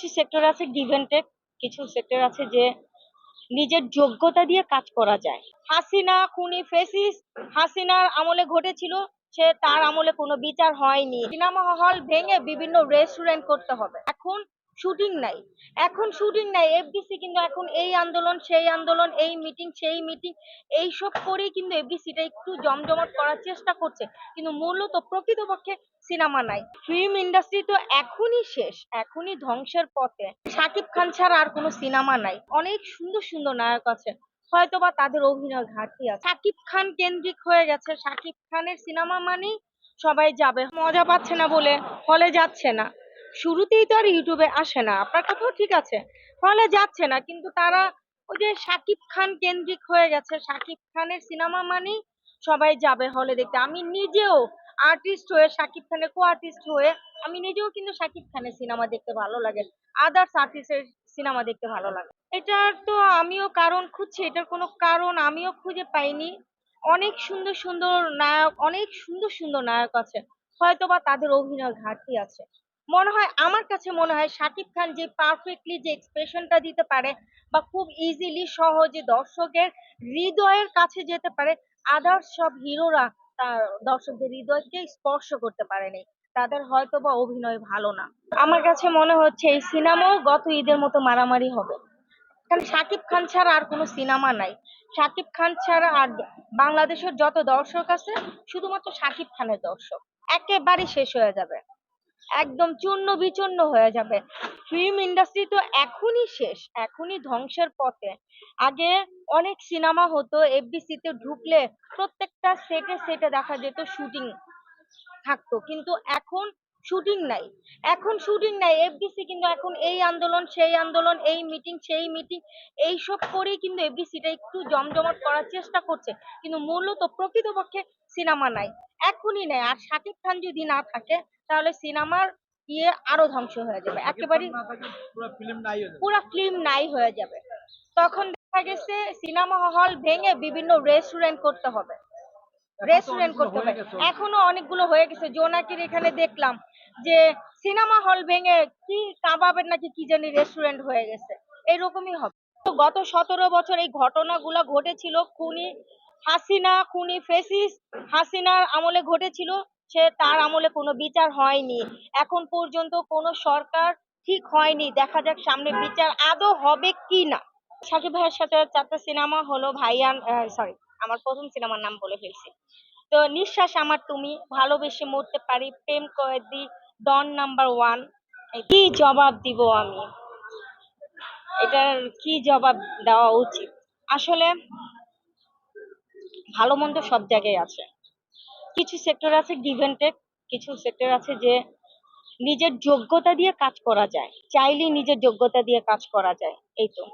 কিছু সেক্টর আছে টেক কিছু সেক্টর আছে যে নিজের যোগ্যতা দিয়ে কাজ করা যায়। হাসিনা, খুনি ফেসিস হাসিনার আমলে ঘটেছিল, সে তার আমলে কোনো বিচার হয়নি। সিনেমা হল ভেঙে বিভিন্ন রেস্টুরেন্ট করতে হবে। এখন শুটিং নাই। এখন শুটিং নাই। এফডিসি কিন্তু এখন এই আন্দোলন, সেই আন্দোলন, এই মিটিং সেই মিটিং এইসব করেই কিন্তু এফডিসিটা একটু জমজমাট করার চেষ্টা করছে। কিন্তু মূলত প্রকৃতপক্ষে সিনেমা নাই। ফিল্ম ইন্ডাস্ট্রি তো এখনই শেষ, এখনই ধ্বংসের পথে। শাকিব খান ছাড়া আর কোনো সিনেমা নাই। অনেক সুন্দর সুন্দর নায়ক আছে। হয়তোবা তাদের অভিনয় ঘাটতি আছে। শাকিব খান কেন্দ্রিক হয়ে গেছে। শাকিব খানের সিনেমা মানেই সবাই যাবে। মজা পাচ্ছে না বলে হলে যাচ্ছে না। শুরুতেই তো আর ইউটিউবে আসে না। আপনার কথাও ঠিক আছে। হলে যাচ্ছে না, কিন্তু তারা ওই যে শাকিব খান কেন্দ্রিক হয়ে গেছে। শাকিব খানের সিনেমা মানেই সবাই যাবে হলে দেখতে। আমি নিজেও আর্টিস্ট হয়ে শাকিব খানের কো আর্টিস্ট হয়ে, আমি নিজেও কিন্তু শাকিব খানের সিনেমা দেখতে ভালো লাগে। আদার্স আর্টিস্টের সিনেমা দেখতে ভালো লাগে। এটার তো আমিও কারণ খুঁজছি, এটার কোনো কারণ আমিও খুঁজে পাইনি। অনেক সুন্দর সুন্দর নায়ক, অনেক সুন্দর সুন্দর নায়ক আছে। হয়তোবা তাদের অভিনয় ঘাটতি আছে। মনে হয় আমার কাছে মনে হয় শাকিব খান যে পারফেক্টলি যে এক্সপ্রেশনটা দিতে পারে বা খুব ইজিলি সহজে দর্শকের হৃদয়ের কাছে যেতে পারে আদার্স সব হিরোরা দর্শকদের হৃদয়কে স্পর্শ করতে পারেনি। তাদের হয়তো বা অভিনয় ভালো না। আমার কাছে মনে হচ্ছে এই সিনেমাও গত ঈদের মতো মারামারি হবে। কারণ শাকিব খান ছাড়া আর কোনো সিনেমা নাই। শাকিব খান ছাড়া আর বাংলাদেশের যত দর্শক আছে, শুধুমাত্র শাকিব খানের দর্শক। একেবারে শেষ হয়ে যাবে। একদম চূর্ণ বিচূর্ণ হয়ে যাবে। ফিল্ম ইন্ডাস্ট্রি তো এখনই শেষ, এখনই ধ্বংসের পথে। আগে অনেক সিনেমা হতো এফডিসি তে ঢুকলে প্রত্যেকটা সেটে সেটে দেখা যেত শুটিং থাকতো। কিন্তু এখন শুটিং নাই। এখন শুটিং নাই। এফডিসি কিন্তু এখন এই আন্দোলন সেই আন্দোলন এই মিটিং সেই মিটিং এইসব করেই কিন্তু এফডিসিটা একটু জমজমাট করার চেষ্টা করছে। কিন্তু মূলত প্রকৃতপক্ষে সিনেমা নাই। এখনই নেই। আর শাকিব খান যদি না থাকে তাহলে সিনেমার ইয়ে আরও ধ্বংস হয়ে যাবে। একেবারে পুরো ফিল্ম নাই হয়ে যাবে। পুরো ফিল্ম নাই হয়ে যাবে। তখন দেখা গেছে সিনেমা হল ভেঙে বিভিন্ন রেস্টুরেন্ট করতে হবে। রেস্টুরেন্ট করতে হবে এখনও অনেকগুলো হয়ে গেছে। জোনাকির এখানে দেখলাম যে সিনেমা হল ভেঙে কি কাবাবের নাকি কি জানি রেস্টুরেন্ট হয়ে গেছে। এরকমই হবে। তো গত সতেরো বছর এই ঘটনাগুলো ঘটেছিল খুনি হাসিনা খুনি ফেসিস হাসিনার আমলে ঘটেছিল। সে তার আমলে কোনো বিচার হয়নি। এখন পর্যন্ত কোনো সরকার ঠিক হয়নি। দেখা যাক সামনে বিচার আদৌ হবে কি না সাকিব ভাইয়ের সাথে চারটা সিনেমা হলো ভাইয়ান সরি আমার প্রথম সিনেমার নাম বলে ফেলছি। তো নিঃশ্বাস আমার তুমি, ভালোবেসে মরতে পারি, প্রেম কয়েদি ডন নাম্বার ওয়ান কি জবাব দিব আমি? এটার কি জবাব দেওয়া উচিত? আসলে ভালো মন্দ সব জায়গায় আছে। কিছু সেক্টর আছে টেক কিছু সেক্টর আছে যে নিজের যোগ্যতা দিয়ে কাজ করা যায়, চাইলেই নিজের যোগ্যতা দিয়ে কাজ করা যায়, এই তো।